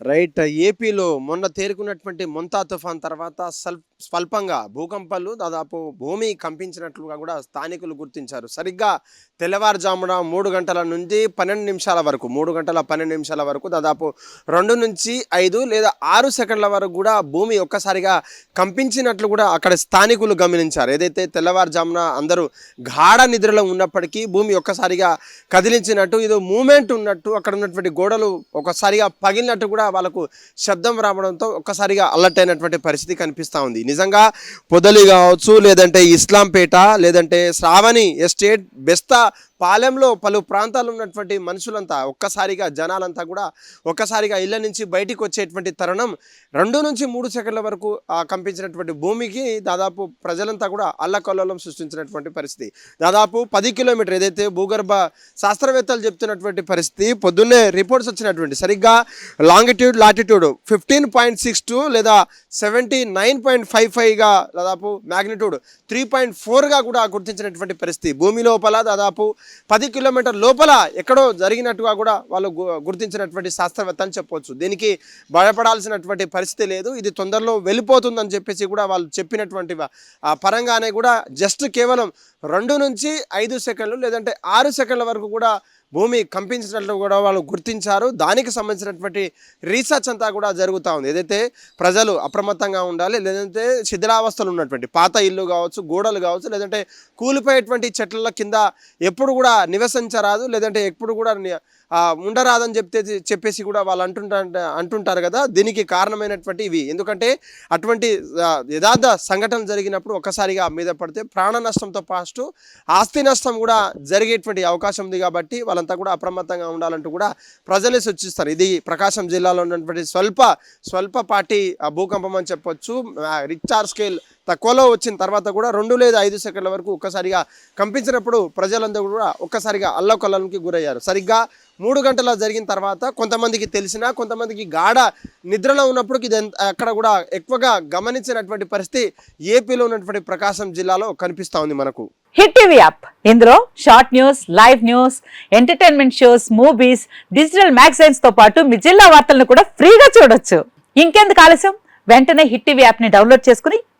Right ఏపీలో మొన్న తేరుకున్నటువంటి మొంతా తుఫాన్ తర్వాత సల్ఫ్ స్వల్పంగా భూకంపాలు దాదాపు భూమి కంపించినట్లుగా కూడా స్థానికులు గుర్తించారు. సరిగ్గా తెల్లవారుజామున మూడు గంటల నుంచి పన్నెండు నిమిషాల వరకు మూడు గంటల పన్నెండు నిమిషాల వరకు దాదాపు రెండు నుంచి ఐదు లేదా ఆరు సెకండ్ల వరకు కూడా భూమి ఒక్కసారిగా కంపించినట్లు కూడా అక్కడ స్థానికులు గమనించారు. ఏదైతే తెల్లవారుజామున అందరూ గాఢ నిద్రలో ఉన్నప్పటికీ భూమి ఒక్కసారిగా కదిలించినట్టు ఇది మూమెంట్ ఉన్నట్టు అక్కడ ఉన్నటువంటి గోడలు ఒకసారిగా పగిలినట్టు కూడా వాళ్ళకు శబ్దం రావడంతో ఒక్కసారిగా అలర్ట్ అయినటువంటి పరిస్థితి కనిపిస్తూ ఉంది. నిజంగా పొదలి కావచ్చు లేదంటే ఇస్లాంపేట లేదంటే శ్రావణి ఎస్టేట్ బెస్తా పాలెంలో పలు ప్రాంతాలు ఉన్నటువంటి మనుషులంతా ఒక్కసారిగా జనాలంతా కూడా ఒక్కసారిగా ఇళ్ళ నుంచి బయటికి వచ్చేటువంటి తరుణం రెండు నుంచి మూడు సెకండ్ల వరకు కంపించినటువంటి భూమికి దాదాపు ప్రజలంతా కూడా అల్లకల్లోలం సృష్టించినటువంటి పరిస్థితి. దాదాపు పది కిలోమీటర్ ఏదైతే భూగర్భ శాస్త్రవేత్తలు చెప్తున్నటువంటి పరిస్థితి పొద్దున్నే రిపోర్ట్స్ వచ్చినటువంటి సరిగ్గా longitude latitude fifteen point six two లేదా సెవెంటీ నైన్ పాయింట్ ఫైవ్ ఫైవ్గా దాదాపు మ్యాగ్నిట్యూడ్ త్రీ పాయింట్ ఫోర్గా కూడా గుర్తించినటువంటి పరిస్థితి. భూమి లోపల దాదాపు పది కిలోమీటర్ లోపల ఎక్కడో జరిగినట్టుగా కూడా వాళ్ళు గుర్తించినటువంటి శాస్త్రవేత్త అని చెప్పొచ్చు. దీనికి భయపడాల్సినటువంటి పరిస్థితి లేదు. ఇది తొందరలో వెళ్ళిపోతుందని చెప్పేసి కూడా వాళ్ళు చెప్పినటువంటి ఆ పరంగానే కూడా జస్ట్ కేవలం రెండు నుంచి ఐదు సెకండ్లు లేదంటే ఆరు సెకండ్ల వరకు కూడా భూమి కంపించినట్లు కూడా వాళ్ళు గుర్తించారు. దానికి సంబంధించినటువంటి రీసెర్చ్ అంతా కూడా జరుగుతూ ఉంది. ఏదైతే ప్రజలు అప్రమత్తంగా ఉండాలి లేదంటే శిథిలావస్థలు ఉన్నటువంటి పాత ఇల్లు కావచ్చు గోడలు కావచ్చు లేదంటే కూలిపోయేటువంటి చెట్ల కింద ఎప్పుడు కూడా నివసించరాదు లేదంటే ఎప్పుడు కూడా ఉండరాదని చెప్తే చెప్పేసి కూడా వాళ్ళు అంటుంటారు అంటుంటారు కదా దీనికి కారణమైనటువంటి ఇవి. ఎందుకంటే అటువంటి యథార్థ సంఘటన జరిగినప్పుడు ఒక్కసారిగా మీద పడితే ప్రాణ నష్టంతో పాటు ఆస్తి నష్టం కూడా జరిగేటువంటి అవకాశం ఉంది కాబట్టి వాళ్ళంతా కూడా అప్రమత్తంగా ఉండాలంటూ కూడా ప్రజలే సూచిస్తారు. ఇది ప్రకాశం జిల్లాలో ఉన్నటువంటి స్వల్ప స్వల్పపాటి భూకంపం అని చెప్పొచ్చు ఆ, స్కేల్ తక్కువలో వచ్చిన తర్వాత కూడా రెండు లేదా ఐదు సెకండ్ల వరకు ఒక్కసారిగా కంపించినప్పుడు ప్రజలందరూ కూడా ఒక్కసారిగా అల్లకొల్లానికి గురయ్యారు. సరిగ్గా మూడు గంటల జరిగిన తర్వాత కొంతమందికి తెలిసిన కొంతమందికి గాఢ నిద్రలో ఉన్నప్పుడు ఇది అక్కడ కూడా ఎక్కువగా గమనించినటువంటి పరిస్థితి ఏపీలో ఉన్నటువంటి ప్రకాశం జిల్లాలో కనిపిస్తూ ఉంది మనకు. Hit TV app. ఇందులో short news live news entertainment shows movies digital మ్యాగజైన్స్తో పాటు మీ జిల్లా వార్తలను కూడా ఫ్రీగా చూడొచ్చు. ఇంకెందుకు ఆలస్యం? వెంటనే హిట్ టీవీ యాప్ని డౌన్లోడ్ చేసుకుని